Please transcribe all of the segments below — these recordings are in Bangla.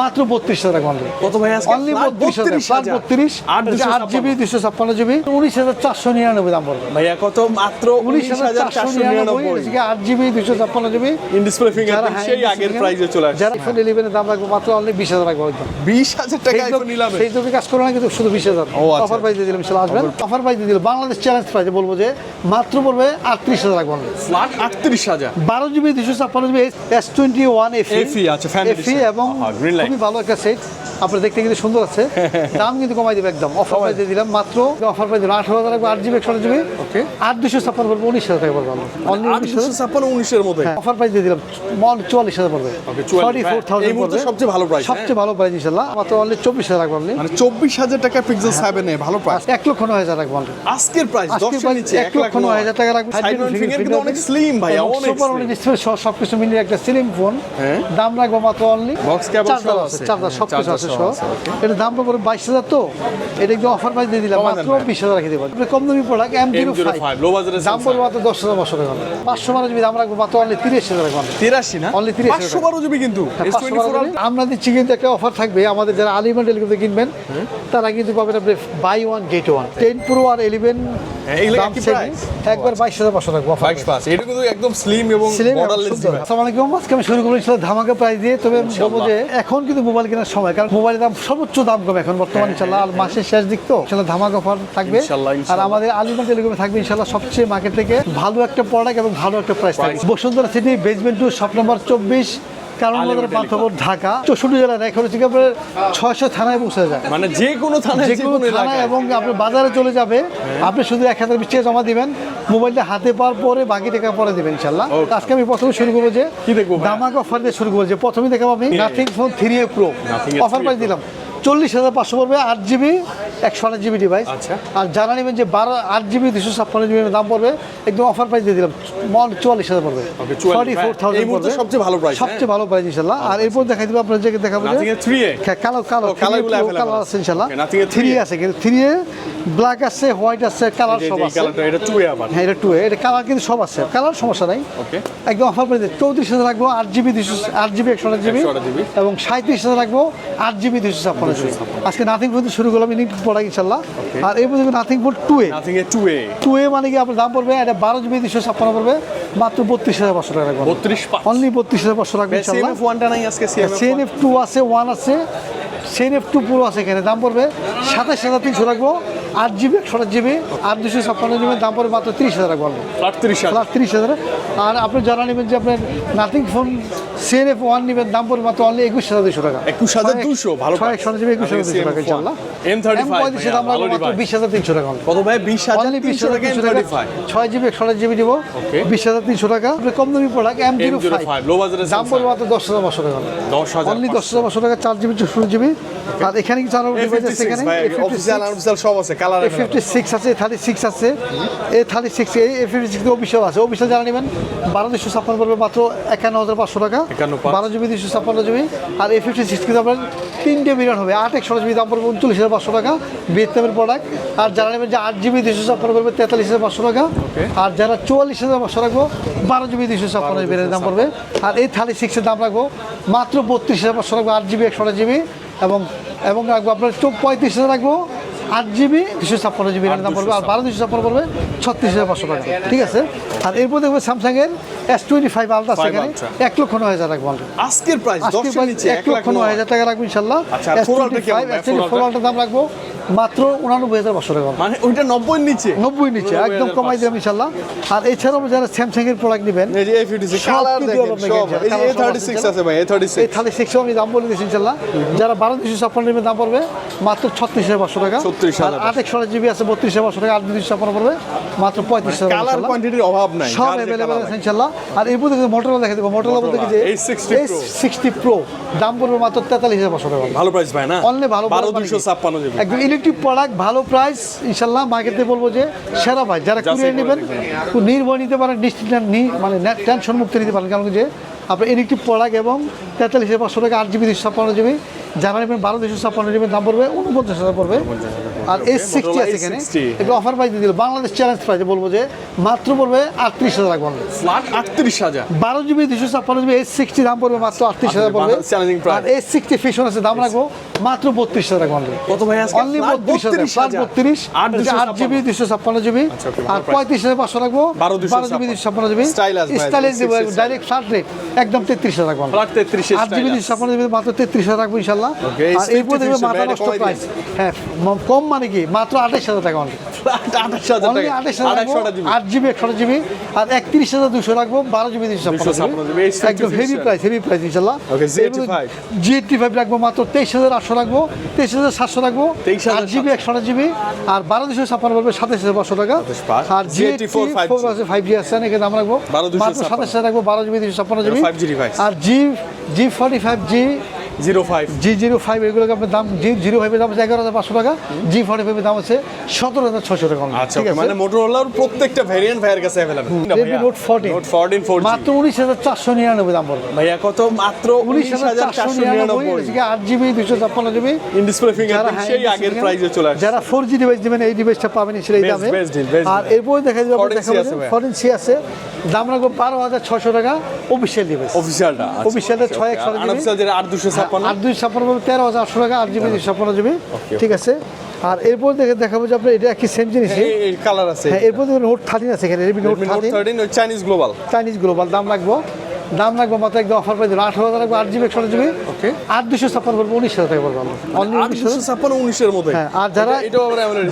মাত্র বত্রিশ হাজার টাকা অনলি কত ভাই অনলি বত্রিশ হাজার 32,000 ফ্ল্যাট বত্রিশ আট আট জিবি দুশো ছাপ্পান্ন জিবি উনিশ হাজার চারশো নিরানব্বই দাম পড়বে। ভাইয়া কত? মাত্র উনিশ হাজার চারশো নিরানব্বই আট জিবি দুশো ছাপ্পান্ন জিবি। ডিসপ্লে যারা সেই আগের প্রাইসে চলে আসছে। যারা আইফোন ইলেভেনের দাম রাখব মাত্র অনলি বিশ হাজার রাখব বিশ হাজার টাকা আইফোন নিলামে সেই জন্য কাজ করো না কিন্তু শুধু বিশ হাজার। ও, আচ্ছা। অফার প্রাইস দিয়ে দিলাম ইনশাল্লাহ আসবেন। অফার প্রাইস দিয়ে দিলাম বাংলাদেশ চ্যালেঞ্জ প্রাইসে বলব যে মাত্র পড়বে আটত্রিশ হাজার রাখব ফ্ল্যাট আটত্রিশ হাজার? বারো জিবি দুশো ছাপ্পান্ন GB S twenty one FE family FE এবং হ্যাঁ, green light। খুবই ভালো একটা সেট আপনার দেখতে কিন্তু সুন্দর আছে। দাম কিন্তু কমাই দেবে একদম। অফার প্রাইস দিয়ে দিলাম মাত্র অফার প্রাইস দিলাম আঠারো হাজার আট জিবি একশো জিবি. আট দুশো ছাপ্পান্ন পড়বে উনিশ হাজার টাকা পড়বে আট দুশো ছাপ্পান্ন উনিশের মধ্যে। অফার প্রাইস দিয়ে দিলাম মন চুয়াল্লিশ হাজার পড়বে। Okay, 44 ফর্টি ফোর এই মুহূর্তে সবচেয়ে ভালো price, সবচেয়ে ভালো প্রাইস ইনশাল্লাহ। মাত্র অনলি চব্বিশ হাজার রাখব আপনি। মানে চব্বিশ হাজার টাকা পিক্সেল সেভেনে ভালো প্রাইস এক লক্ষ নয় হাজার রাখব। আজকের প্রাইস আজকের দশের প্রাইস নিচে এক লক্ষ নয় হাজার টাকা রাখব। কিন্তু অনেক স্লিম ভাই অনেক সুপার অনেক slim। সবকিছু মিলিয়ে একটা সিলিং ফোন হ্যাঁ। দাম রাখব মাত্র অনলি cable চার্জার আছে। চার্জার সব কিছু চার্জার আছে। সহ সহ। এটা দাম পড়বে বাইশ হাজার তো। এটা একদম অফার প্রাইস দিয়ে দিলাম মাত্র বিশ হাজার রেখে দেবো। কম দামি প্রোডাক্ট এম জিরো ফাইভ দাম পড়বে মাত্র দশ হাজার বছর টাকা পাঁচশো বারো জিবি দাম রাখব মাত্র অনলি তিরিশ হাজার রাখব তিরাশি না? Only 30 পাঁচশো বারো জিবি কিন্তু। আমরা দিচ্ছি কিন্তু একটা অফার থাকবে আমাদের যারা টেলিকমে কিনবেন তারা কিন্তু পাবেন আপনি buy one get one ten pro আর ইলেভেন হ্যাঁ, price? একবার বাইশ হাজার পাঁচশো রাখব এটা কিন্তু একদম স্লিম এবং ছিলেন আসসালামু আলাইকুম। আজকে আমি শুরু ধামাকা প্রাইস দিয়ে। তবে বলব যে এখন কিন্তু মোবাইল কেনার সময় কারণ মোবাইলের দাম সর্বোচ্চ দাম কম এখন বর্তমানে ইনশাল্লাহ আর মাসের শেষ দিক তো। ইনশাল্লাহ ধামাকা অফার থাকবে। আর। আমাদের আলিমা টেলিকমে থাকবে ইনশাল্লাহ সবচেয়ে মার্কেট থেকে ভালো একটা প্রোডাক্ট এবং ভালো একটা প্রাইস থাকবে Bashundhara city basement two shop number চব্বিশ কারণ আমাদের পান্থপুর ঢাকা চৌষট্টি জেলার এখন হচ্ছে আপনার ছয়শো থানায় পৌঁছে যায়। মানে যে কোনো থানায় যে কোনো থানায় এবং আপনি বাজারে চলে যাবে আপনি শুধু এক হাজার বিশ টাকা জমা দিবেন মোবাইলটা হাতে পাওয়ার পরে বাকি টাকা পরে দেবেন ইনশাল্লাহ। আজকে আমি প্রথমে শুরু করব যে কি দেখব ভাই? দামাক অফার দিয়ে শুরু করব যে প্রথমে দেখাবো আমি Nothing phone three A pro offer 3A price দিলাম। চল্লিশ হাজার পাঁচশো পড়বে আট জিবি একশো আট জিবি ডিভাইস আচ্ছা। আর জানা নেবেন যে বারো আট জিবি দুশো ছাপ্পান্ন জিবি দাম পড়বে একদম অফার প্রাইস দিয়ে দিলাম। মন চুয়াল্লিশ হাজার পড়বে। Okay, 44 ফর্টি ফোর থাউজেন্ড পড়বে। সবচেয়ে ভালো price, সবচেয়ে ভালো প্রাইস ইনশাল্লাহ। আর এরপর দেখাই দেবো আপনার যে দেখাবো যে Nothing এর 3A হ্যাঁ, কালো কালো available কালার আছে। ইনশাল্লাহ। থ্রি আছে কিন্তু থ্রি এ ব্ল্যাক আছে হোয়াইট আছে কালার সব আছে। এটা টু এ আবার। হ্যাঁ এটা টু এ। এটা কালার কিন্তু সব আছে। কালার সমস্যা নাই। ওকে একদম অফার প্রাইস চৌত্রিশ হাজার রাখব আট জিবি দুশো আট জিবি একশো আট জিবি। এবং সাঁত্রিশ হাজার রাখব আট জিবি দুশো ছাপ্পান্ন আজকে নাথিং ফোন শুরু করলাম ইনিক পড়া ইনশাল্লাহ। আর এই পর্যন্ত Nothing phone two A two A two A মানে কি আপনার দাম পড়বে? এটা বারো জিবি দুশো ছাপ্পান্ন পড়বে মাত্র বত্রিশ হাজার পাঁচশো টাকা রাখব বত্রিশ অনলি বত্রিশ হাজার পাঁচশো রাখব ইনশাল্লাহ। ওয়ানটা নাই আজকে CMF C M F two আছে ওয়ান আছে সিএন এফ টু পুরো আছে এখানে। দাম পড়বে সাতাশ হাজার তিনশো রাখব আট জিবি একশো আট জিবি আট দুশো ছাপ্পান্ন জিবি দাম পড়বে মাত্র তিরিশ হাজার রাখব। আটত্রিশ হাজার। প্লাস তিরিশ হাজার। আর আপনি জানা নেবেন যে আপনার Nothing phone C M F one নেবেন দাম পড়বে মাত্র অনলি একুশ হাজার দুশো টাকা। 21,200 ভালো ছয়। একশো জিবি একুশ হাজার দুশো টাকা ইনশাল্লাহ M35 পঁয়ত্রিশের দাম ভালো রাখব মাত্র বিশ হাজার তিনশো টাকা কত ভাই? বিশ হাজার বিশ হাজার টাকা তিনশো এম টাকা ছয় জিবি একশো আট জিবি দিব. বিশ হাজার তিনশো টাকা। আপনি কম দামি product M zero M05, low budget দাম পড়বে মাত্র দশ হাজার পাঁচশো টাকা। দশ হাজার অনলি দশ হাজার পাঁচশো টাকা চার জিবি চৌষট্টি জিবি আর এখানে কিছু আরও ডিভাইস আছে এখানে? অফিসিয়াল আনঅফিসিয়াল সব আছে কালার ফিফটি সিক্স আছে থার্টি সিক্স আছে। A thirty six A fifty six official আছে। অফিসিয়াল জানা নেবেন বারো দুশো ছাপ্পান্ন পড়বে মাত্র একান্ন হাজার পাঁচশো টাকা। 51,500 বারো জিবি দুশো ছাপ্পান্ন জিবি আর এ ফিফটি সিক্স কিন্তু আপনার তিনটে বিলিয়ন হবে। আট একশো জিবি দাম পড়বে উনচল্লিশ হাজার পাঁচশো টাকা। ভিয়েতনামের প্রোডাক্ট আর যারা নেবেন যে আট জিবি দুশো ছাপ্পান্ন পড়বে তেতাল্লিশ হাজার পাঁচশো টাকা। আর যারা চুয়াল্লিশ হাজার পাঁচশো রাখব বারো জিবি দুশো ছাপ্পান্ন জিবি দাম পড়বে। আর এই থার্টি সিক্সের দাম রাখব মাত্র বত্রিশ হাজার পাঁচশো রাখব আট জিবি একশো জিবি। এবং এবং রাখব আপনার চোখ পঁয়ত্রিশ হাজার রাখব আট জিবি দুশো ছাপ্পান্ন জিবি দাম পড়বে আর বারো দুশো ছাপ্পান্ন পড়বে ছত্রিশ হাজার পাঁচশো টাকা। ঠিক আছে? আর এরপর দেখব স্যামসাংয়ের এস টোয়েন্টি ফাইভ আলট্রা আছে সেখানে এক লক্ষ নয় হাজার রাখব আজকের প্রাইস এক লক্ষ নয় হাজার টাকা রাখব ইনশাল্লাহ S twenty five S twenty four? আলটার দাম রাখব। মাত্র উনানব্বই হাজার পাঁচশো টাকা। মানে ওইটা নব্বই নিচে? নব্বই নিচে একদম কমাই দিলাম ইনশাল্লাহ আর এছাড়াও যারা স্যামসাংয়ের প্রোডাক্ট নেবেন এই যে A56 সব কালার কিছু দেখেন আপনাকে সব। দেওয়া এই যে কালার সব A36 আছে, আছে ভাই এই A36 থালি সিক্সও আমি দাম বলে দিচ্ছি ইনশাল্লাহ যারা বারো দুশো ছাপ্পান্ন জিবি দাম পড়বে মাত্র ছত্রিশ হাজার পাঁচশো টাকা। 36,000 আর আট একশো জিবি আছে বত্রিশ হাজার পাঁচশো টাকা আট দুশো ছাপ্পান্ন পড়বে মাত্র পঁয়ত্রিশ হাজার কালার কোয়ান্টিটির অভাব নাই সব অ্যাভেলেবেল আছে ইনশাল্লাহ আর এর মধ্যে মোটরলা দেখে দেবো। মোটরলা বলতে যে H60 সিক্সটি প্রো দাম পড়বে মাত্র তেতাল্লিশ হাজার পাঁচশো টাকা। ভালো প্রাইস ভাই না? অনলি ভালো বারো মানে দুশো ছাপ্পান্ন একদম ইলেকট্রিক প্রোডাক্ট ভালো প্রাইস ইনশাল্লাহ মার্কেটে বলব যে সেরা ভাই যারা করে নেবেন নির্ভয় নিতে পারেন ডিস্ট্রিক্ট মানে টেনশন মুক্ত নিতে পারেন। কারণ যে আপনার ইলেকট্রিক প্রোডাক্ট এবং তেতাল্লিশ হাজার পাঁচশো টাকা আট জিবি দুশো ছাপ্পান্ন জিবি যারা নেবেন বারো দুশো ছাপ্পান্ন জিবি দাম পড়বে উনপঞ্চাশ হাজার পড়বে। আর এস সিক্সটি আছে এখানে। একটু অফার প্রাইস দিয়ে দিল। বাংলাদেশ চ্যালেঞ্জ প্রাইসে বলব যে মাত্র পড়বে আটত্রিশ হাজার রাখব আটত্রিশ হাজার। বারো জিবি দুশো ছাপ্পান্ন জিবি এস সিক্সটি দাম পড়বে মাত্র আটত্রিশ হাজার পড়বে। আর এস সিক্সটি ফিশন আছে দাম রাখব মাত্র বত্রিশ হাজার রাখব কত ভাই আজকে? অনলি বত্রিশ হাজার বত্রিশ আট জিবি। দুশো ছাপ্পান্ন জিবি আচ্ছা, আর পঁয়ত্রিশ হাজার পাঁচশো রাখব বারো জিবি দুশো ছাপ্পান্ন জিবি স্টাইলিশ দেবো ডাইরেক্ট ফ্ল্যাট রেট একদম তেত্রিশ হাজার রাখব আট জিবি দুশো ছাপ্পান্ন জিবি মাত্র তেত্রিশ হাজার রাখব ইনশাল্লাহ Okay, আর এরপর দেখবে মাথা নষ্ট প্রাইস হ্যাঁ কম মানে কি মাত্র আঠাশ হাজার টাকা অনলি অনলি আট জিবি একশো জিবি আর একত্রিশ হাজার দুশো রাখব বারো জিবি দুশো একদম হেভি প্রাইস হেভি প্রাইস ইনশাল্লাহ Z85 ফাইভ রাখব মাত্র তেইশ হাজার আটশো রাখব তেইশ হাজার সাতশো রাখব 23,700 আট জিবি একশো আট জিবি আর বারো দুশো ছাপ্পান্ন পড়বে সাতাশ হাজার পাঁচশো টাকা। আর G eighty Z84 5G four আছে ফাইভ জি আছে এখানে দাম রাখব। মাত্র সাতাশ হাজার রাখব বারো জিবি দুশো ছাপ্পান্ন জিবি। আর G G forty five G zero five. G zero five এগুলোকে আপনার দাম জি জিরো ফাইভের দাম আছে এগারো হাজার পাঁচশো টাকা জি ফর্টি ফাইভের দাম আছে সতেরো হাজার ছশো টাকা আচ্ছা মানে মোটরোলার প্রত্যেকটা ভ্যারিয়েন্ট ভাইয়ের কাছে available note fourteen note fourteen four মাত্র উনিশ হাজার চারশো নিরানব্বই দাম পড়বে। ভাইয়া কত? মাত্র উনিশ হাজার চারশো নিরানব্বই। আট জিবি দুশো ছাপ্পান্ন জিবি ইন ডিসপ্লে ফিঙ্গার সেই আগের প্রাইসে চলে আসে যারা ফোর জি ডিভাইস দেবেন এই ডিভাইসটা পাবেন সেই দামে। আর এরপরে দেখা যাবে 14C আছে ভাইয়া। ফরেন সি আছে। দাম রাখব বারো হাজার ছশো টাকা অফিসিয়াল ডিভাইস অফিসিয়ালটা অফিসিয়ালটা ছয় একশো জিবি আট দুশো ছাপ্পান্ন। আর দুই ছাপ্পান্ন পাবে তেরো হাজার আটশো টাকা আট জিবি দুই ছাপ্পান্ন জিবি। ঠিক আছে? আর এরপর দেখে দেখাবো যে আপনার এটা একই সেম জিনিস কালার আছে হ্যাঁ এরপর দেখবেন নোট থার্টিন আছে এখানে Redmi note thirteen thirteen Chinese global Chinese global দাম রাখব। দাম রাখব মাত্র একদম অফার পাই দিল। আঠারো হাজার রাখব আট জিবি একশো জিবি. আট দুশো ছাপ্পান্ন করব উনিশ হাজার টাকা অনলি উনিশ দুশো ছাপ্পান্ন উনিশের মধ্যে হ্যাঁ আর যারা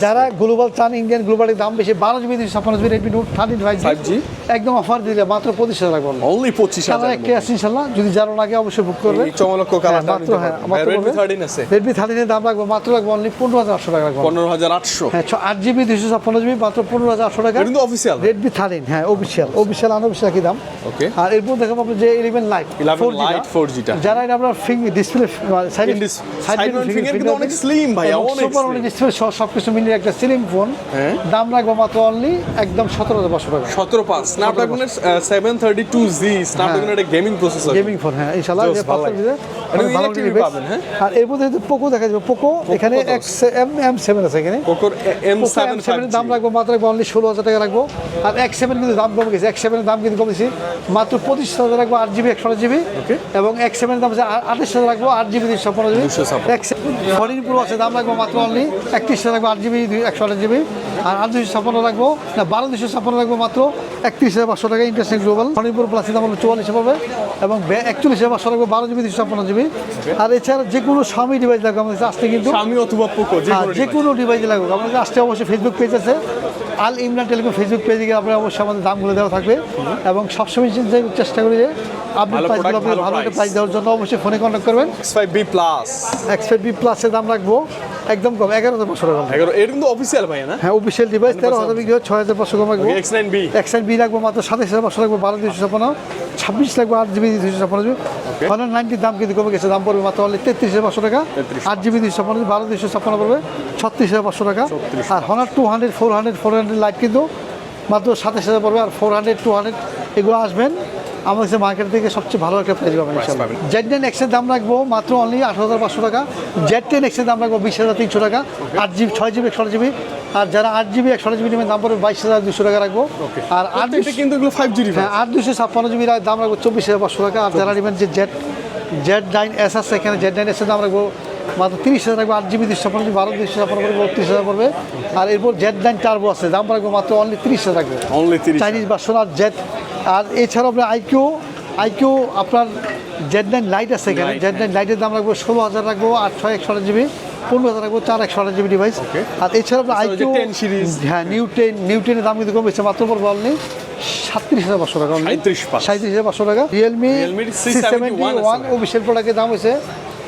যারা গ্লোবাল চান ইন্ডিয়ান গ্লোবালের দাম বেশি বারো জিবি দুশো ছাপ্পান্ন GB Redmi note thirteen five 5G একদম অফার দিলে মাত্র পঁচিশ হাজার রাখব অনলি পঁচিশ হাজার একটাই আছে ইনশাল্লাহ যদি যারও লাগে অবশ্যই বুক করবে। চমলক্ষ কালারটা মাত্র হ্যাঁ রেডমি থার্টিন আছে। রেডমি থার্টিনের দাম রাখব মাত্র রাখব অনলি পনেরো হাজার আটশো টাকা রাখব পনেরো হাজার আটশো। হ্যাঁ আট জিবি দুশো ছাপ্পান্ন জিবি মাত্র পনেরো হাজার আটশো টাকা। কিন্তু অফিসিয়াল রেডমি থার্টিন হ্যাঁ অফিসিয়াল অফিসিয়াল আনঅফিসিয়াল কি দাম। ওকে আর এরপর দেখাবো আপনার যে ইলেভেন লাইট 11 Lite 4G টা। যারা এটা আপনার finger display side mount finger কিন্তু অনেক slim ভাইয়া, অনেক সুপার অনেক ডিসপ্লে সহ সবকিছু মিলিয়ে একটা সিলিং ফোন হ্যাঁ। দাম রাখব মাত্র অনলি একদম সতেরো হাজার পাঁচশো টাকা। সতেরো পাঁচ। স্ন্যাপড্রাগনের সেভেন থার্টি টু জি স্ন্যাপড্রাগনের একটা গেমিং প্রসেসর গেমিং ফোন হ্যাঁ ইনশাআল্লাহ যে ভালো পাবেন, হ্যাঁ? আর পোকো দেখা যাবে। পোকো এখানে এম এম সেভেন আছে এখানে। পোকোর এম সেভেন সেভেনের দাম রাখব মাত্র রাখব অনলি ষোলো হাজার টাকা রাখব। আর এক্স সেভেন কিন্তু দাম কমে গেছে। সেভেনের দাম কিন্তু কমেছে মাত্র পঁচিশ হাজার রাখব আট জিবি একশো জিবি. এবং এক্স সেভেনের দাম আছে আঠাশ হাজার রাখব আট জিবি দুশো পনেরো জিবি 256 এক্স ফরিন প্রো আছে দাম রাখব মাত্র অনলি একত্রিশ হাজার রাখব আট জিবি একশো আট জিবি আর আট দুশো ছাপ্পান্ন রাখব না বারো দুশো ছাপ্পান্ন রাখব মাত্র একত্রিশ হাজার পাঁচশো টাকা ইন্টারেস্টিং গ্লোবাল ফরিন প্রো প্লাসের দাম হলো চুয়াল্লিশে পাবে এবং একচল্লিশ হাজার পাঁচশো রাখব বারো জিবি দুশো ছাপ্পান্ন জিবি আর এছাড়া যে কোনো স্বামী ডিভাইস লাগবে আমাদের আসতে কিন্তু স্বামী অথবা পোকো যে হ্যাঁ, কোনো ডিভাইস লাগবে। আমাদের আসতে অবশ্যই ফেসবুক পেজ আছে। আল ইমরান টেলিকম ফেসবুক পেজে গিয়ে আপনারা অবশ্যই আমাদের দামগুলো দেওয়া থাকবে। এবং সবসময় চেষ্টা করি যে আপনি ভালো একটা প্রাইস দেওয়ার জন্য অবশ্যই ফোনে কন্ট্যাক্ট করবেন। X5B প্লাস এক্সপেড বি প্লাসের দাম রাখব। একদম কম এগারো হাজার পাঁচশো টাকা এগারো এটা কিন্তু অফিসিয়াল ভাইয়া না? হ্যাঁ অফিসিয়াল ডিভাইস তেরো হাজার বিক্রি হয় ছয় হাজার পাঁচশো কম রাখব। X9B এক্সাইড বি রাখব মাত্র সাতাশ হাজার পাঁচশো রাখব বারো দুশো ছাপ্পান্ন। ছাব্বিশ লাগবে আট জিবি দুশো ছাপ্পান্ন জিবি। হান্ড্রেড নাইনটির দাম কিন্তু কমে গেছে দাম পড়বে মাত্র অনলি তেত্রিশ হাজার পাঁচশো টাকা। আট জিবি দুশো ছাপ্পান্ন বারো দুশো ছাপ্পান্ন পড়বে ছত্রিশ হাজার পাঁচশো টাকা। আর Honor two hundred four hundred four hundred lite কিন্তু মাত্র সাতাশ হাজার পড়বে আর ফোর হান্ড্রেড টু হান্ড্রেড এগুলো আসবেন। আমার কাছে মার্কেট থেকে সবচেয়ে ভালো একটা প্রাইস পাবেন। জেড টেন এক্সের দাম রাখব মাত্র অনলি আঠারো হাজার পাঁচশো টাকা। জেড টেন এক্সের দাম রাখব বিশ হাজার তিনশো টাকা। আট জিবি ছয় জিবি একশো জিবি। আর যারা আট জিবি একশো জিবি নেবেন দাম পড়বে বাইশ হাজার দুশো টাকা রাখব। আর আট কিন্তু এগুলো ফাইভ জি হ্যাঁ আট দুশো ছাপ্পান্ন জিবি দাম রাখব চব্বিশ হাজার পাঁচশো টাকা। আর যারা নেবেন যে জেড জেড নাইন এস আছে এখানে জেড নাইন এসের দাম রাখব মাত্র তিরিশ হাজার রাখব। আট জিবি দুশো ছাপ্পান্ন জিবি বারো দুশো ছাপ্পান্ন পড়বে বত্রিশ হাজার পড়বে। আর এরপর জেড নাইন টার্বো আছে দাম রাখব মাত্র অনলি তিরিশ হাজার রাখবে। অনলি চাইনিজ ভার্সন আর জেড আর এছাড়াও আপনার আইকিউ আইকিউ আপনার জেড নাইন লাইট আছে এখানে। জেড নাইন লাইটের দাম রাখব ষোলো হাজার রাখব আট ছয় একশো আট জিবি পনেরো হাজার রাখব চার একশো আট জিবি ডিভাইস আর এছাড়া আপনার আইকিউ 10 হ্যাঁ নিউ টেন নিউ টেনের দাম কিন্তু কমেছে মাত্র পড়ব অনলি সাতত্রিশ হাজার পাঁচশো টাকা only। 37,500 সাঁত্রিশ হাজার পাঁচশো টাকা। Realme Realme C seventy one. Official প্রোডাক্টের দাম হয়েছে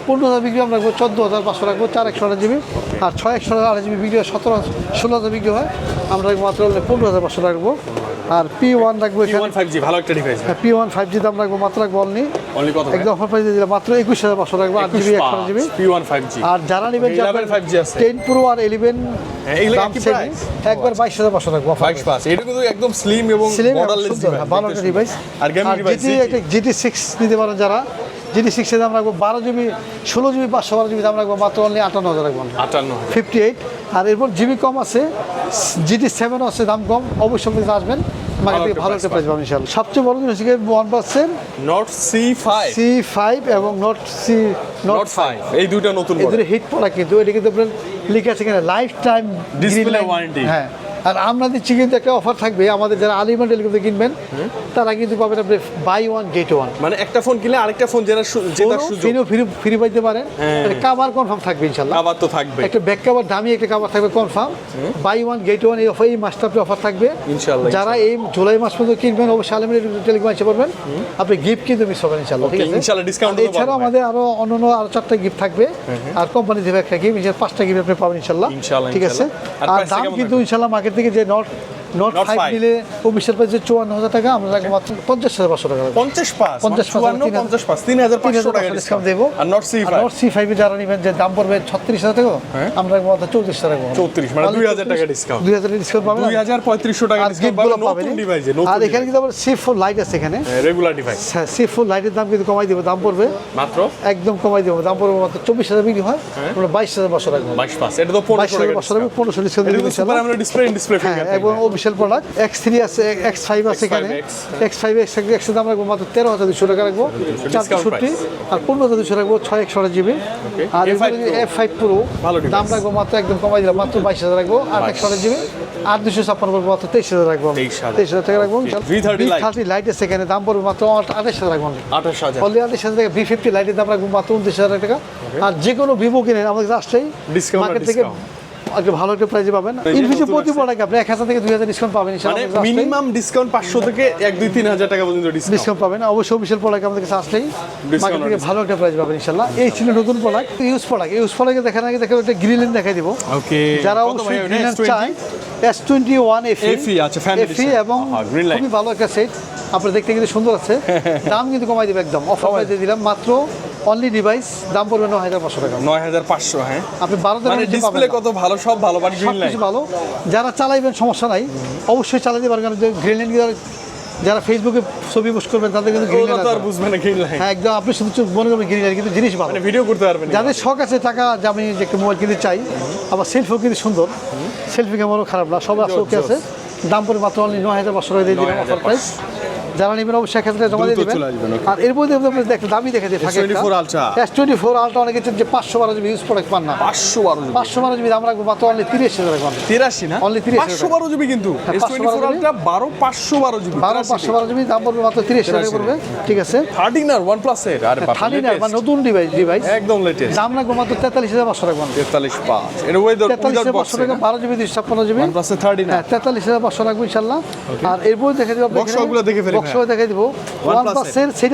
পনেরো হাজার বিক্রি আমরা রাখব চোদ্দ হাজার পাঁচশো রাখব চার একশো আট জিবি। আর ছয় একশো আট জিবি বিক্রি হয় সতেরো ষোলো হাজার বিক্রি হয় আমরা মাত্র পনেরো হাজার পাঁচশো রাখব। আর পি ওয়ান রাখব ফাইভ জি ভালো একটা device P one five G দাম রাখব মাত্র রাখব অনলি অনলি কত একদম অফার প্রাইস দিলাম মাত্র একুশ হাজার পাঁচশো রাখব আট জিবি একশো GB P one five G আর যারা নেবেন Okay, 11 5G আছে। টেন প্রো আর ইলেভেন হ্যাঁ, price? একবার বাইশ হাজার পাঁচশো রাখব বাইশ পাঁচ এটা কিন্তু একদম স্লিম এবং সুন্দর, হ্যাঁ, ভালো একটা ডিভাইস আর জিটি একটা জিটি সিক্স নিতে পারেন যারা জিডি সিক্সের দাম রাখব বারো জিবি ষোলো জিবি পাঁচশো বারো জিবি দাম রাখব মাত্র অনলি আটান্ন হাজার রাখব আটান্ন ফিফটি এইট আর এরপর জিবি কম আছে জিডি সেভেন আছে দাম কম অবশ্যই আসবেন। মার্কেট থেকে ভালো একটা প্রাইস পাবেন ইনশাল্লাহ সবচেয়ে বড় জিনিস হচ্ছে OnePlus Nord CE five CE five এবং নট সি নট ফাইভ এই দুইটা নতুন এই দুটো হিট পড়া কিন্তু এটা কিন্তু আপনার লিখে আছে কিনা? লাইফ টাইম ডিসপ্লে ওয়ারেন্টি হ্যাঁ। আর আমরা দিচ্ছি কিন্তু একটা অফার থাকবে। আমাদের যারা আলিমান টেলিকম কিনবেন তারা কিন্তু পাবেন আপনি বাই ওয়ান গেট ওয়ান মানে একটা ফোন কিনলে আরেকটা ফোন সুযোগ। ফ্রি ফ্রি ফ্রি পাইতে পারেন। হ্যাঁ। কাভার কনফার্ম থাকবে ইনশাল্লাহ আবার তো থাকবে একটা ব্যাক কাভার দামি একটা কাভার থাকবে confirm buy one get one এই অফার এই মাসটা আপনি অফার থাকবে। ইনশাল্লাহ, যারা এই জুলাই মাস পর্যন্ত কিনবেন অবশ্যই আলমিনের টেলিকম এসে পারবেন আপনি গিফট কিন্তু মিস হবেন ইনশাল্লাহ ঠিক আছে? ইনশাল্লাহ তো এছাড়াও আমাদের আরও অন্যান্য আরও চারটা গিফট থাকবে। আর কোম্পানি দেবে একটা গিফট পাঁচটা গিফট আপনি পাবেন ইনশাল্লাহ ঠিক আছে? আর দাম কিন্তু? ইনশাল্লাহ মার্কেট থেকে যে নট নট ফাইভ। নিলে অফিসিয়াল প্রাইস চুয়ান্ন হাজার টাকা আমরা রাখব মাত্র পঞ্চাশ হাজার পাঁচশো টাকা পঞ্চাশ পাঁচ পঞ্চাশ চুয়ান্ন তিন হাজার- পঞ্চাশ পাঁচ তিন হাজার তিন হাজার টাকা ডিসকাউন্ট ডিসকাউন্ট দেবো। আর নট সি নট সি ফাইভে যারা নেবেন যে দাম পড়বে ছত্রিশ হাজার টাকা হ্যাঁ। আমরা রাখব মাত্র চৌত্রিশ হাজার রাখব 34 মানে 2000 টাকা discount। দুই হাজার ডিসকাউন্ট পাবেন। দুই হাজার পঁয়ত্রিশশো টাকা ডিসকাউন্ট পাবেন। নতুন ডিভাইসে আর এখানে কিন্তু আবার সি ফোর লাইট আছে এখানে। রেগুলার ডিভাইস সি ফোর লাইটের দাম কিন্তু কমাই দেবো দাম পড়বে। মাত্র? একদম কমাই দেবো দাম পড়বে মাত্র চব্বিশ হাজার বিক্রি হয়। হ্যাঁ। আমরা বাইশ হাজার পাঁচশো রাখব বাইশ পাঁচ এটা তো পনেরোশো হাজার টাকা পাঁচশো রাখব পনেরোশো ডিসকাউন্ট দেবো আমরা ডিসপ্লে ডিসপ্লে হ্যাঁ এবং অফিসিয়াল প্রোডাক্ট এক্স থ্রি আছে এক্স ফাইভ আছে এখানে। এক্স ফাইভ এক্স এক্স দাম রাখব মাত্র তেরো হাজার দুশো টাকা রাখব। চারশোষট্টি আর পনেরো হাজার দুশো রাখব ছয় একশো জিবি। আর এফ ফাইভ প্রো দাম রাখব মাত্র একদম কমাই দিলাম মাত্র বাইশ হাজার রাখব। আট একশো জিবি আর দুশো ছাপ্পান্ন করব মাত্র তেইশ হাজার রাখব। তেইশ হাজার। টাকা রাখব V30 থার্টি লাইট আছে এখানে দাম পড়বে মাত্র আঠাশ হাজার রাখব আঠাশ হাজার। অনলি আঠাশ হাজার টাকা ভি ফিফটি লাইটের দাম রাখব মাত্র উনত্রিশ হাজার টাকা। আর যে কোনো ভিভো কিনেন আমাদের আসলেই মার্কেট থেকে। একটা ভালো একটা প্রাইজে পাবেন। ইনফিউশন প্রতি। প্রোডাক্ট আপনি এক হাজার থেকে দুই হাজার ডিসকাউন্ট পাবেন মানে মিনিমাম ডিসকাউন্ট পাঁচশো থেকে এক দুই তিন হাজার টাকা পর্যন্ত ডিসকাউন্ট পাবেন। অবশ্যই অফিসিয়াল প্রোডাক্ট আমাদের কাছে আসলেই মার্কেট থেকে ভালো একটা প্রাইস পাবেন ইনশাল্লাহ এই ছিল নতুন product use product use product দেখার আগে দেখে একটা গ্রিলিন দেখাই দিব। ওকে যারা অবশ্যই গ্রিলিন চায় S twenty one FE FE আছে, family এফি এবং হ্যাঁ, খুবই ভালো একটা সেট আপনার দেখতে কিন্তু সুন্দর আছে। দাম কিন্তু কমাই দেবে একদম। অফার প্রাইস দিয়ে দিলাম। মাত্র অনলি ডিভাইস দাম পড়বে ন হাজার পাঁচশো টাকা। নয় হাজার পাঁচশো হ্যাঁ। আপনি বারো মানে ডিসপ্লে কত ভালো সব ভালো বাট গ্রিন লাইট ভালো। যারা চালাইবেন সমস্যা নাই। অবশ্যই চালাতে পারবেন। কারণ গ্রিনল্যান্ড যারা ফেসবুকে ছবি পোস্ট করবেন তাদের কিন্তু ওরা গ্রিনল্যান্ড আর বুঝবে না গ্রিন লাইট হ্যাঁ একদম আপনি শুধু মনে করবেন গ্রিনল্যান্ড কিন্তু জিনিস ভালো। মানে ভিডিও করতে পারবেন যাদের শখ আছে টাকা যে আমি যে একটা মোবাইল কিনতে চাই আবার সেলফিও কিন্তু সুন্দর। সেলফি ক্যামেরাও খারাপ না সব আছে ওকে আছে। দাম পরে মাত্র অনলি নয় হাজার পাঁচশো টাকা দিয়ে দিলাম অফার প্রাইস যারা নেবেন অবশ্যই এক জমা দিয়ে দেবেন। আর এর মধ্যে আপনি দেখেন দামি দেখে দিয়ে থাকে এস টোয়েন্টি ফোর আলট্রা অনেকে যে পাঁচশো বারো জিবি ইউজ প্রোডাক্ট পান না। পাঁচশো বারো পাঁচশো বারো জিবি দাম রাখব মাত্র অনলি তিরিশ হাজার রাখবেন তিরাশি না? Only 30 পাঁচশো বারো জিবি কিন্তু। হ্যাঁ, এস টোয়েন্টি ফোর 512 আলট্রা বারো পাঁচশো বারো জিবি। বারো পাঁচশো বারো জিবি দাম পড়বে মাত্র তিরিশ হাজার পড়বে। ঠিক আছে? থার্টিন আর ওয়ান প্লাস এর? আরে বাপ থার্টি না মানে নতুন ডিভাইস ডিভাইস একদম লেটেস্ট দাম রাখব মাত্র তেতাল্লিশ হাজার পাঁচশো রাখবেন তেতাল্লিশ পাঁচ। এটা ওয়েদার তেতাল্লিশ পাঁচশো টাকা বারো জিবি দুশো ছাপ্পান্ন জিবি। ওয়ান প্লাস থার্টি না। হ্যাঁ তেতাল্লিশ হাজার পাঁচশো রাখব ইনশাল্লাহ। আর এরপর দেখে দিব Box গুলো দেখে ফেলি দিব। ওয়ান প্লাসের সেট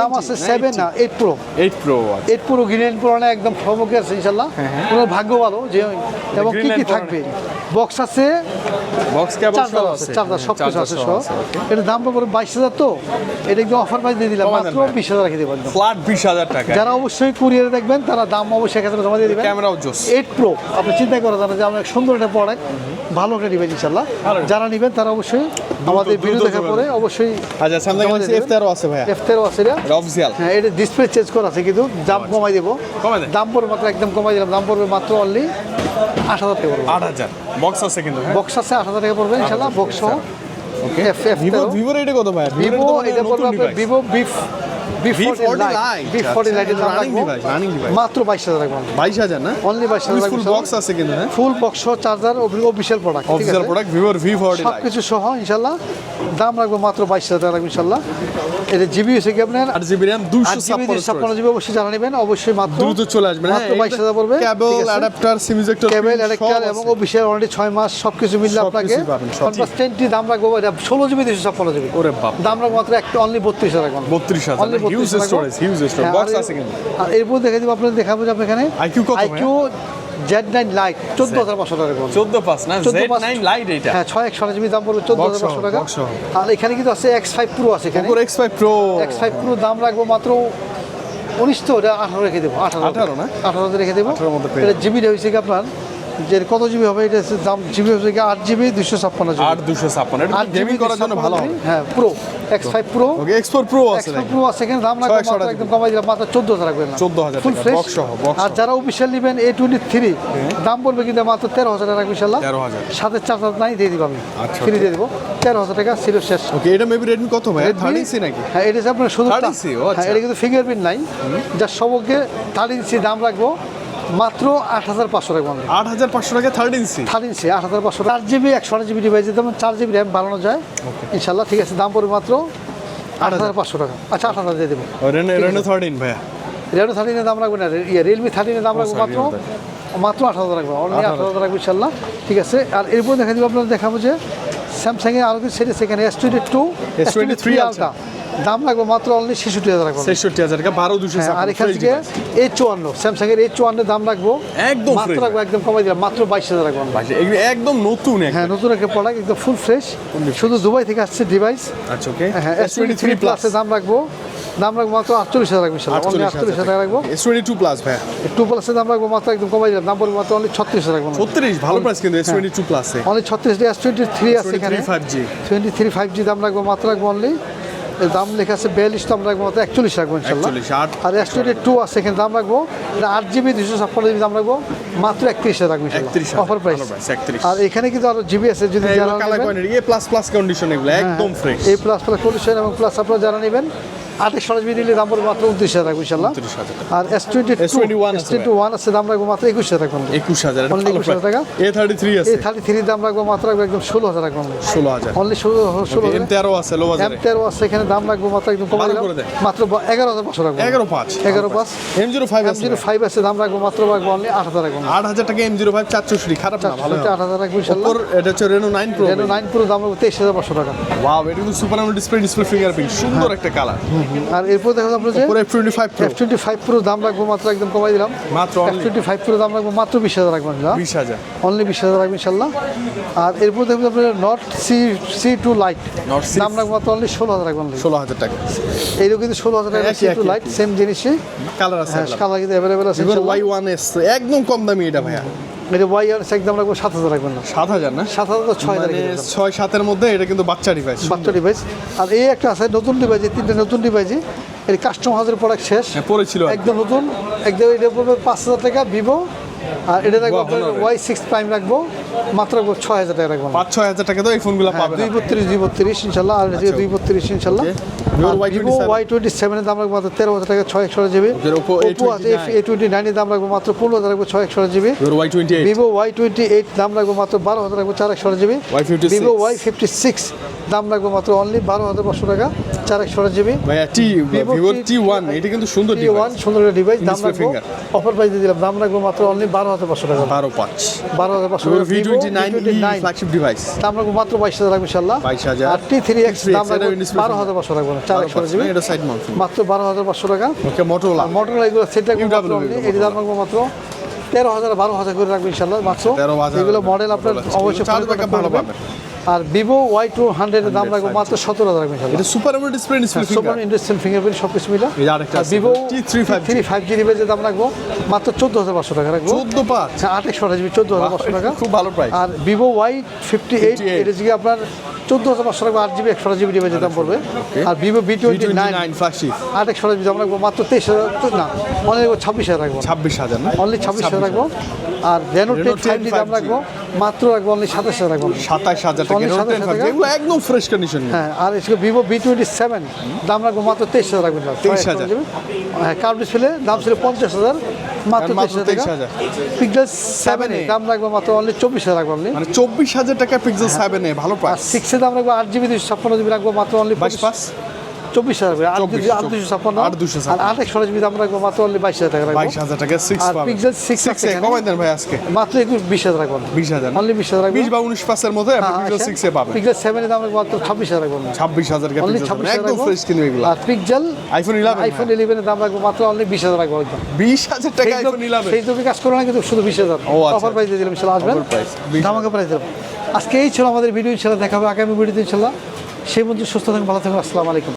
দাম আছে সেভেন না eight pro eight pro eight pro green pro না একদম আছে ইনশাল্লাহ। ওনার ভাগ্য ভালো যে এবং কি কি থাকবে? বক্স আছে বক্স কেবল চার্জার আছে চার্জার সব কিছু আছে সব এটা দাম পড়বে বাইশ হাজার তো। এটা একদম অফার প্রাইস দিয়ে দিলাম মাত্র বিশ হাজার রেখে দেবো একদম। ফ্ল্যাট বিশ হাজার টাকা। যারা অবশ্যই কুরিয়ারে দেখবেন তারা দাম অবশ্যই এক হাজার জমা দিয়ে দেবেন। ক্যামেরাও জোস এইট প্রো আপনি চিন্তা করে জানেন যে আমরা সুন্দর একটা প্রোডাক্ট ভালো একটা ডিভাইস ইনশাল্লাহ। যারা নেবেন তারা অবশ্যই আমাদের ভিডিও। পরে অবশ্যই আচ্ছা স্যামসাং গ্যালাক্সি দিয়ে এফ তেরো আছে ভাইয়া। এফ তেরো আছে এটা হ্যাঁ এটা ডিসপ্লে চেঞ্জ করা আছে কিন্তু দাম কমাই দেবো। কমাই। দাম পড়বে মাত্র একদম কমাই দিলাম। দাম পড়বে মাত্র অনলি আট হাজার টাকা পড়বে। আট হাজার। বক্স আছে কিন্তু বক্স আছে আট হাজার টাকা পড়বে ইনশাল্লাহ বক্স সহ এফ ভিভো ভিভোর এটা কত ভাইয়া? ভিভো এটা পড়বে আপনার Vivo beef V V40 forty Lite, lite V forty লাইটের দাম running রাখব device, running device। মাত্র বাইশ হাজার রাখব বাইশ হাজার না? অনলি বাইশ হাজার ফুল বক্স আছে কিন্তু হ্যাঁ full box charger official product official product ভিভোর ভি ফোর্টি সব কিছু সহ ইনশাল্লাহ দাম রাখব মাত্র বাইশ হাজার টাকা রাখব ইনশাল্লাহ এটা জিবি হচ্ছে কি আপনার? আট জিবি র্যাম দুশো জিবি ছাপ্পান্ন জিবি অবশ্যই জানা নেবেন অবশ্যই মাত্র। দ্রুত চলে আসবে হ্যাঁ মাত্র বাইশ হাজার পড়বে কেবল অ্যাডাপ্টার কেবল অ্যাডাপ্টার এবং অফিসিয়াল অলরেডি ছয় মাস সব কিছু মিললে আপনাকে টেনটি দাম রাখব এটা ষোলো জিবি দুশো ছাপ্পান্ন জিবি। ওরে বাপ। দাম রাখব মাত্র একটা অনলি বত্রিশ হাজার রাখব বত্রিশ হাজার হিউজ 32 রাখব। স্টোরেজ হিউজ স্টোরেজ বক্স আছে কিন্তু। আর এরপর দেখে দিব আপনাদের দেখাবো যে আপনি এখানে IQ কত আইকিউ জেড নাইন লাইট চোদ্দ হাজার পাঁচশো টাকা চোদ্দ পাঁচ না জেড নাইন লাইট এটা। হ্যাঁ ছয় একশো জিবি দাম পড়বে চোদ্দ হাজার পাঁচশো টাকা। আর এখানে কিন্তু আছে এক্স ফাইভ প্রো আছে এখানে। X five pro X five pro দাম রাখব মাত্র উনিশ তো ওটা আঠারো রেখে দেবো আঠারো। 18 না? আঠারোতে রেখে দেবো। 18 মধ্যে এটা জিবিটা হয়েছে কি আপনার? যে কত জিবি হবে? এটা দাম জিবি কি আট জিবি দুশো ছাপ্পান্ন জিবি আট দুশো ছাপ্পান্ন। এটা গেমিং করার জন্য ভালো হবে? হ্যাঁ pro X five pro okay export pro আছে প্রো আছে এখানে দাম মাত্র একদম কমাই দিলাম মাত্র চোদ্দ হাজার রাখবেন না 14,000 ফুল ফ্রেশ আর যারা অফিসিয়াল নেবেন এ টোয়েন্টি থ্রি দাম পড়বে কিন্তু মাত্র তেরো হাজার টাকা ইনশাল্লাহ 13,000 সাথে চার হাজার নাই দিয়ে দিব আমি। আচ্ছা, ফ্রি দিয়ে দিব। তেরো হাজার টাকা ছিল শেষ। ওকে এটা মেবি রেডমি কত ভাই? থার্ড ইঞ্চি নাকি? হ্যাঁ এটা আপনার শুধু 30 ইঞ্চি, ও আচ্ছা। হ্যাঁ এটা কিন্তু ফিঙ্গারপ্রিন্ট নাই। যার সবকে থার্ড ইঞ্চি দাম রাখব। মাত্র আট হাজার পাঁচশো টাকা আট হাজার পাঁচশো টাকা থার্ড ইঞ্চি থার্ড ইঞ্চি আট হাজার পাঁচশো চার জিবি একশো আট জিবি ডিভাইস যেমন চার জিবি র্যাম বাড়ানো যায়। ইনশাল্লাহ ঠিক আছে দাম পড়বে মাত্র আট হাজার। পাঁচশো টাকা। আচ্ছা আট হাজার দিয়ে দেবো। রেনো রেনো থার্ড ইন ভাইয়া। রেডমি থার্টিনের দাম রাখবে না ইয়ে রিয়েলমি থার্টিনের দাম রাখব মাত্র মাত্র আট হাজার রাখব অনলি আট হাজার। রাখব ইনশাল্লাহ ঠিক আছে আর এরপর দেখা যাবে আপনারা দেখাবো যে স্যামসাংয়ের আরও কিছু সেটা সেখানে S twenty two S twenty three. Ultra দাম রাখব মাত্র অনলি ছেষট্টি হাজার রাখব ছেষট্টি হাজার টাকা বারো দুশো হ্যাঁ, আর এখান থেকে। এই চুয়ান্ন স্যামসাংয়ের এই চুয়ান্নের দাম রাখব একদম মাত্র রাখব একদম কমাই দিলাম মাত্র বাইশ হাজার রাখব। একদম নতুন হ্যাঁ নতুন একটা প্রোডাক্ট একদম ফুল ফ্রেশ শুধু দুবাই থেকে আসছে ডিভাইস আচ্ছা ওকে হ্যাঁ এস টোয়েন্টি থ্রি প্লাসের দাম রাখব দাম রাখব মাত্র আটচল্লিশ হাজার রাখব অনলি আটচল্লিশ হাজার টাকা। রাখব এস টোয়েন্টি টু প্লাস ভাইয়া টু প্লাসের দাম রাখব মাত্র একদম কমাই দিলাম দাম পড়বে মাত্র অনলি ছত্রিশ রাখব ছত্রিশ ভালো প্রাইস কিন্তু এস টোয়েন্টি টু প্লাসে অনলি ছত্রিশ এস টোয়েন্টি থ্রি আছে এখানে। Five G twenty three five G দাম রাখব মাত্র রাখব অনলি এর দাম লেখা আছে বিয়াল্লিশ দাম রাখব মাত্র একচল্লিশ রাখব ইনশাল্লাহ। আর এস টোয়েন্টি টু আছে এখানে দাম রাখব। আট জিবি দুশো ছাপ্পান্ন জিবি দাম রাখব। মাত্র একত্রিশ হাজার রাখব অফার প্রাইস ভালো price, 31 আর এখানে কিন্তু আরও জিবি আছে যদি যারা এ প্লাস প্লাস কন্ডিশন এগুলো একদম ফ্রেশ এই প্লাস প্লাস কন্ডিশন এবং প্লাস আপনারা যারা নেবেন আটের সরাজ নিলে দাম পড়বে মাত্র উনত্রিশ হাজার রাখব ইনশাল্লাহ 29,000 টাকা। আর S twenty S21 S twenty one আছে দাম রাখব মাত্র একুশ হাজার রাখব একুশ হাজার Only 21,000 টাকা। এ থার্টি থ্রি আছে। থার্টি থ্রি দাম রাখব মাত্র রাখব একদম ষোলো হাজার রাখব ষোলো হাজার। অনলি ষোলো ষোলো এম তেরো আছে লো এম তেরো আছে এখানে দাম রাখব মাত্র একদম কমে। মাত্র এগারো হাজার পাঁচশো রাখব। এগারো পাঁচ এগারো পাঁচ। M zero five M zero five আছে দাম রাখব মাত্র রাখব অনলি আট হাজার রাখব আট হাজার টাকা এম জিরো ফাইভ চার চৌষট্টি খারাপ না ভালো আট হাজার রাখব ইনশাল্লাহ এটা হচ্ছে Reno nine pro Reno nine পুরো দাম রাখব তেইশ হাজার পাঁচশো টাকা। ওয়াও এটা কিন্তু সুপার ডিসপ্লে ডিসপ্লে ফিঙ্গারপ্রিন্ট সুন্দর একটা কালার আর এরপর দেখা যাবে যে F twenty five F twenty five পুরো দাম রাখব মাত্র একদম কমাই দিলাম। মাত্র এফ টোয়েন্টি ফাইভ পুরো দাম রাখব মাত্র বিশ হাজার রাখব ইনশাল্লাহ বিশ হাজার। অনলি বিশ হাজার রাখব ইনশাল্লাহ আর এরপর দেখব আপনার note C C two lite দাম রাখব মাত্র অনলি ষোলো হাজার রাখব only। ষোলো হাজার টাকা। এইরকম কিন্তু ষোলো হাজার টাকা সি টু লাইট সেম জিনিসই। কালার আছে হ্যাঁ কালার কিন্তু অ্যাভেলেবেল আছে। ওয়াই ওয়ান এস একদম কম দামি এটা ভাইয়া। এটা ওয়াই আর একদম রাখব সাত হাজার রাখবেন না। সাত হাজার না? সাত হাজার তো ছয় হাজার মানে ছয় সাতের মধ্যে এটা কিন্তু বাচ্চা ডিভাইস বাচ্চা ডিভাইস আর এই একটা আছে নতুন ডিভাইস তিনটে নতুন ডিভাইসই এর কাস্টম হাউসের প্রোডাক্ট শেষ। হ্যাঁ পড়েছিল। একদম নতুন। একদম এটা পড়বে পাঁচ হাজার টাকা ভিভো আর এটা রাখব ওয়াই সিক্স প্রাইম রাখব। মাত্র ছয় হাজার টাকা রাখব। পাঁচ ছয় হাজার টাকা তো এই ফোনগুলো হ্যাঁ, পাবেন দুই বত্রিশ দুই বত্রিশ ইনশাল্লাহ আর আচ্ছা। দুই বত্রিশ ইনশাল্লাহ। ভিভো ওয়াই টোয়েন্টি সেভেনের দাম রাখব মাত্র তেরো হাজার টাকা ছয় একশো জিবি। ওপো আছে A29 এ টোয়েন্টি নাইনের দাম রাখব মাত্র পনেরো হাজার রাখব ছয় একশো GB. Vivo Y twenty eight দাম রাখব মাত্র বারো হাজার রাখব চার একশো GB. Y56 Vivo Y fifty six দাম রাখব মাত্র অনলি বারো হাজার পাঁচশো টাকা চার একশো জিবি। টি ওয়ান এটা কিন্তু সুন্দর টি ওয়ান সুন্দর ডিভাইস দাম রাখব। অফার প্রাইস দিয়ে দিলাম দাম রাখব মাত্র অনলি বারো হাজার পাঁচশো টাকা। বারো পাঁচ। বারো হাজার পাঁচশো ফ্ল্যাগশিপ ডিভাইস দাম রাখব মাত্র বাইশ হাজার রাখব ইনশাল্লাহ। 22,000 আর টি থ্রি এক্স T3X দাম বারো হাজার পাঁচশো লাগবে না। চার জিবি এটা সাইড মাউন্ট মাত্র বারো হাজার পাঁচশো টাকা। ওকে মোটরোলা মোটর এগুলো সেট রাখব এটি দাম রাখব মাত্র তেরো হাজার বারো হাজার করে রাখব ইনশাল্লাহ মাত্র। এগুলো মডেল আপনার অবশ্যই ভালো করবেন। আর ভিভো ওয়াই টু হান্ড্রেডের দাম রাখব মাত্র সতেরো হাজার রাখব এটা super AMOLED display display super industrial fingerprint সব কিছু মিলে। যে আর Vivo T3 5G three five G ডিভাইসের দাম রাখব মাত্র চোদ্দ হাজার পাঁচশো টাকা রাখব। চোদ্দ পাঁচ। আট একশো জিবি চোদ্দ হাজার পাঁচশো টাকা। খুব ভালো প্রাইস আর ভিভো ওয়াই ফিফটি এইট এটা জিবি আপনার চোদ্দ হাজার পাঁচশো টাকা আট জিবি একশো জিবি ডিভাইসের দাম পড়বে। আর ভিভো বি টোয়েন্টি নাইন আট একশো জিবি দাম রাখব মাত্র তেইশ হাজার না অনেক ছাব্বিশ হাজার রাখব। ছাব্বিশ হাজার না? অনলি ছাব্বিশ হাজার রাখব। আর রেনো টেন ফাইভ জি দাম 5G রাখব মাত্র রাখব অনলি সাতাশ হাজার রাখব সাতাশ হাজার টাকা Only Reno 27 10 টাকা। এগুলো একদম ফ্রেশ কন্ডিশন হ্যাঁ আর এসে ভিভো বি টোয়েন্টি সেভেন দাম রাখব মাত্র তেইশ হাজার রাখবেন 23,000 হ্যাঁ কার্ড ডিসপ্লে দাম ছিল পঞ্চাশ হাজার মাত্র মাত্র তেইশ হাজার। 23,000 পিকজেল সেভেনে 7A দাম রাখব মাত্র অনলি চব্বিশ হাজার রাখব অনলি মানে চব্বিশ হাজার টাকা পিক্সেল সেভেন এ ভালো প্রাইস সিক্সে দাম রাখব আট জিবি দুশো ছাপ্পান্ন জিবি রাখব মাত্র অনলি বাইশ পাঁচ। চব্বিশ হাজার করে আট দুশো- আট দুশো ছাপ্পান্ন? আট দুশো আর আট একশো জিবি দাম রাখব মাত্র অনলি বাইশ হাজার টাকা রাখব। বাইশ হাজার টাকা সিক্স আর Pixel 6 সিক্স কমাই দেন ভাই আজকে। মাত্র একুশ বিশ হাজার রাখব বিশ হাজার অনলি বিশ হাজার বিশ বা উনিশ পাঁচের মধ্যে পিক্সেল সিক্সে পাবেন। পিক্সেল সেভেনের দাম রাখব মাত্র ছাব্বিশ হাজার রাখব ছাব্বিশ হাজার অনলি ছাব্বিশ একদম ফ্রেশ কিনবে এগুলো। আর পিক্সেল আইফোন ইলেভেন আইফোন ইলেভেনের দাম রাখব মাত্র অনলি বিশ হাজার রাখব একদম বিশ হাজার টাকা আইফোন ইলেভেন সেই দুটো কাজ করো না কিন্তু শুধু বিশ হাজার। আচ্ছা। অফার প্রাইস দিয়ে দিলাম ইনশাল্লাহ আসবেন। Offer price, 20,000 ধামাকা প্রাইস দিলাম। আজকে এই ছিল আমাদের ভিডিও ইনশাল্লাহ দেখা হবে আগামী ভিডিওতে ইনশাল্লাহ। সেই মধ্যে সুস্থ থাকুন ভালো থাকুন আসসালামু আলাইকুম।